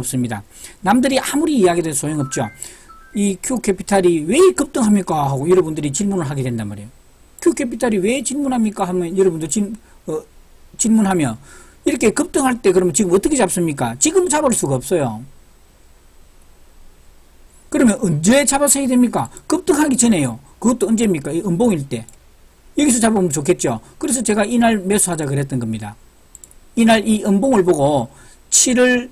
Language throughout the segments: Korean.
소용없습니다. 남들이 아무리 이야기해도 소용없죠. 이 Q캐피탈이 왜 급등합니까? 하고 여러분들이 질문을 하게 된단 말이에요. Q캐피탈이 왜 질문합니까? 하면 여러분들 질, 어, 질문하면 이렇게 급등할 때 그러면 지금 어떻게 잡습니까? 지금 잡을 수가 없어요. 그러면 언제 잡아서야 됩니까? 급등하기 전에요. 그것도 언제입니까? 이 음봉일 때. 여기서 잡으면 좋겠죠. 그래서 제가 이날 매수하자 그랬던 겁니다. 이날 이 음봉을 보고 7월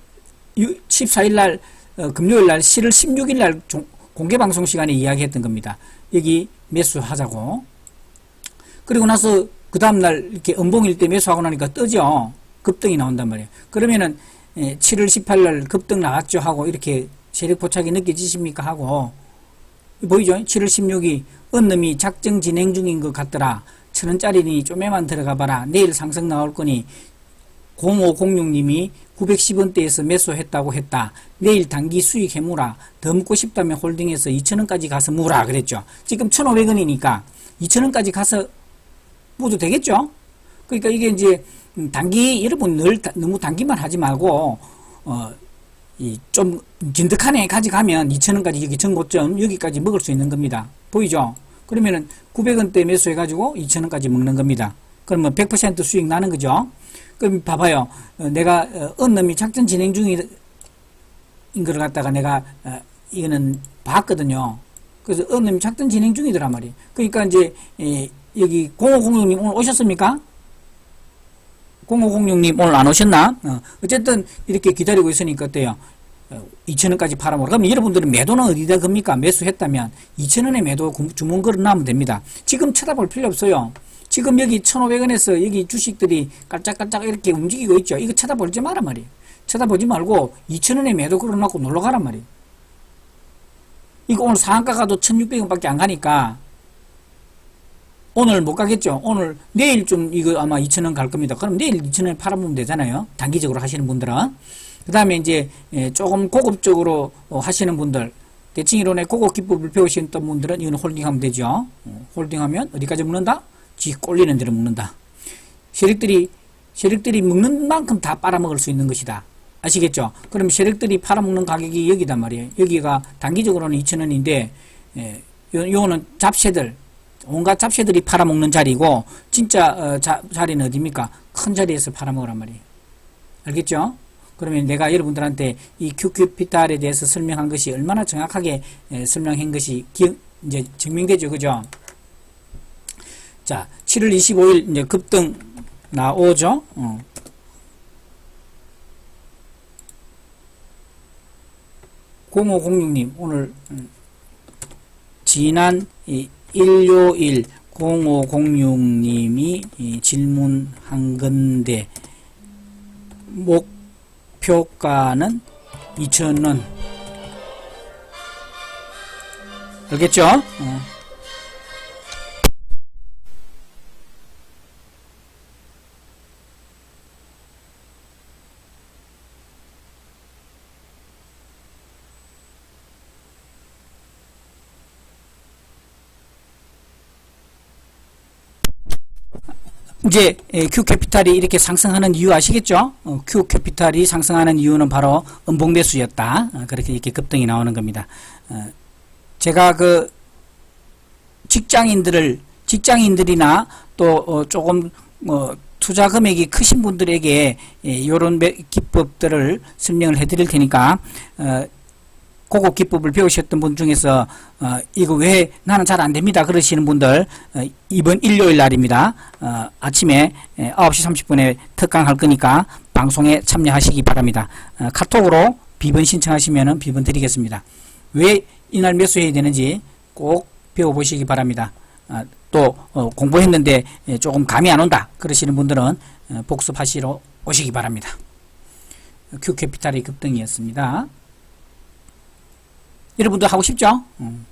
14일 날 어, 금요일 날 7월 16일 날 종- 공개 방송 시간에 이야기했던 겁니다. 여기 매수하자고. 그리고 나서 그 다음 날 이렇게 음봉일 때 매수하고 나니까 뜨죠. 급등이 나온단 말이에요. 그러면은 예, 7월 18일 날 급등 나왔죠 하고 이렇게 세력 포착이 느껴지십니까 하고 보이죠? 7월 16일 언놈이 작정 진행 중인 것 같더라. 천 원짜리니 좀에만 들어가 봐라. 내일 상승 나올 거니 0506님이 910원대에서 매수했다고 했다. 내일 단기 수익 해무라. 더 묻고 싶다면 홀딩해서 2천원까지 가서 무라 그랬죠. 지금 1,500원이니까 2천원까지 가서 모두 되겠죠? 그러니까 이게 이제 음, 단기 여러분 늘 다- 너무 단기만 하지 말고 어, 이좀 진득한 애 가져가면 2천원까지 여기 전고점 여기까지 먹을 수 있는 겁니다. 보이죠? 그러면은 900원대 매수해가지고 2천원까지 먹는 겁니다. 그러면 100% 수익 나는 거죠. 그럼 봐봐요. 어, 내가 어, 어느 놈이 작전 진행 중인 걸 갖다가 내가 어, 이거는 봤거든요. 그래서 어느 놈이 작전 진행 중이더란 말이에요. 그러니까 이제 에, 여기 0506님 오늘 오셨습니까? 0506님 오늘 안 오셨나? 어, 어쨌든 이렇게 기다리고 있으니까 어때요? 2천원까지 팔아먹어. 그럼 여러분들은 매도는 어디다 겁니까? 매수했다면 2천원에 매도 구- 주문 걸어놔면 됩니다. 지금 쳐다볼 필요 없어요. 지금 여기 1,500원에서 여기 주식들이 깔짝깔짝 이렇게 움직이고 있죠. 이거 쳐다보지 마란 말이에요. 쳐다보지 말고 2천원에 매도 걸어놓고 놀러 가란 말이에요. 이거 오늘 상한가 가도 1,600원밖에 안 가니까 오늘 못 가겠죠. 오늘 내일 좀 이거 아마 2,000원 갈 겁니다. 그럼 내일 2,000원에 팔아보면 되잖아요. 단기적으로 하시는 분들은. 그 다음에 이제 예, 조금 고급적으로 어, 하시는 분들 대칭 이론의 고급 기법을 배우시는 분들은 이건 홀딩하면 되죠. 어, 홀딩하면 어디까지 먹는다? 지 꼴리는 대로 먹는다. 세력들이 세력들이 먹는 만큼 다 빨아먹을 수 있는 것이다. 아시겠죠? 그럼 세력들이 팔아먹는 가격이 여기단 말이에요. 여기가 단기적으로는 2,000원인데 예, 요, 요거는 잡채들 온갖 잡채들이 팔아먹는 자리고 진짜 어, 자, 자리는 어디입니까? 큰 자리에서 팔아먹으란 말이에요. 알겠죠? 그러면 내가 여러분들한테 이 QQ피탈에 대해서 설명한 것이 얼마나 정확하게 에, 설명한 것이 기억, 이제 증명되죠. 그죠? 자, 7월 25일 이제 급등 나오죠. 어. (0506님) 오늘 음, 지난 이 일요일 0506님이 질문한 건데 목표가는 2,000원 알겠죠? 어. 이제 Q 캐피탈이 이렇게 상승하는 이유 아시겠죠? 어, Q 캐피탈이 상승하는 이유는 바로 음봉 매수였다. 어, 그렇게 이렇게 급등이 나오는 겁니다. 어, 제가 그 직장인들을 직장인들이나 또 어, 조금 뭐 투자 금액이 크신 분들에게 이런 기법들을 설명을 해드릴 테니까 어, 고급 기법을 배우셨던 분 중에서 어, 이거 왜 나는 잘 안 됩니다 그러시는 분들 어, 이번 일요일 날입니다. 어, 아침에 에, 9시 30분에 특강할 거니까 방송에 참여하시기 바랍니다. 어, 카톡으로 비번 신청하시면 비번 드리겠습니다. 왜 이날 매수해야 되는지 꼭 배워보시기 바랍니다. 아, 또 어, 공부했는데 에, 조금 감이 안 온다 그러시는 분들은 어, 복습하시러 오시기 바랍니다. 큐캐피탈의 급등이었습니다. 여러분도 하고 싶죠? 음.